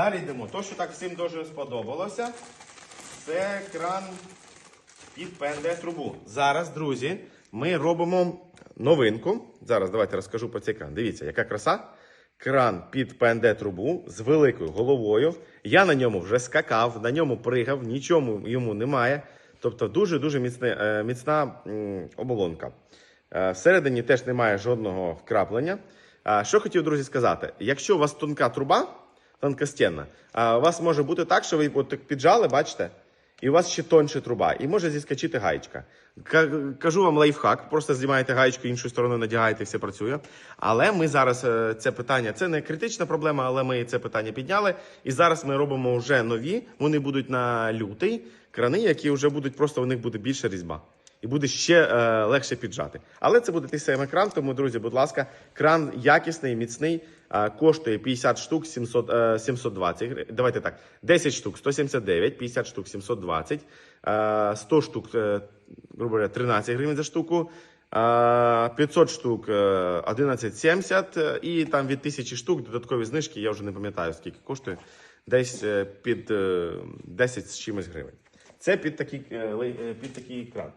Далі йдемо. То, що так всім дуже сподобалося, це кран під ПНД трубу. Зараз, друзі, ми робимо новинку. Зараз давайте розкажу про цей кран. Дивіться, яка краса. Кран під ПНД трубу з великою головою. Я на ньому вже скакав, на ньому пригав, нічому йому немає. Тобто дуже-дуже е, міцна оболонка. Е, Всередині теж немає жодного вкраплення. Що хотів, друзі, сказати: якщо у вас тонка труба, тонкостінна, а у вас може бути так, що ви от піджали, бачите, і у вас ще тонша труба, і може зіскочити гаєчка. Кажу вам лайфхак, просто знімаєте гаєчку, іншою стороною надягаєте, все працює. Але ми зараз е, це питання, це не критична проблема, але ми це питання підняли. І зараз ми робимо вже нові. Вони будуть на лютий крани, які вже будуть просто у них буде більше різьба. І буде ще е, легше піджати. Але це буде той самий кран, тому, друзі, будь ласка, кран якісний, міцний, коштує 50 штук 700, е, 720. Давайте так, 10 штук 179, 50 штук 720, е, 100 штук, е, грубо говоря, 13 гривень за штуку. е, 500 штук е, 11,70 е, і там від 1000 штук додаткові знижки, я вже не пам'ятаю скільки коштує, десь е, під е, 10 з чимось гривень. Це під такий, е, е, під такий кран.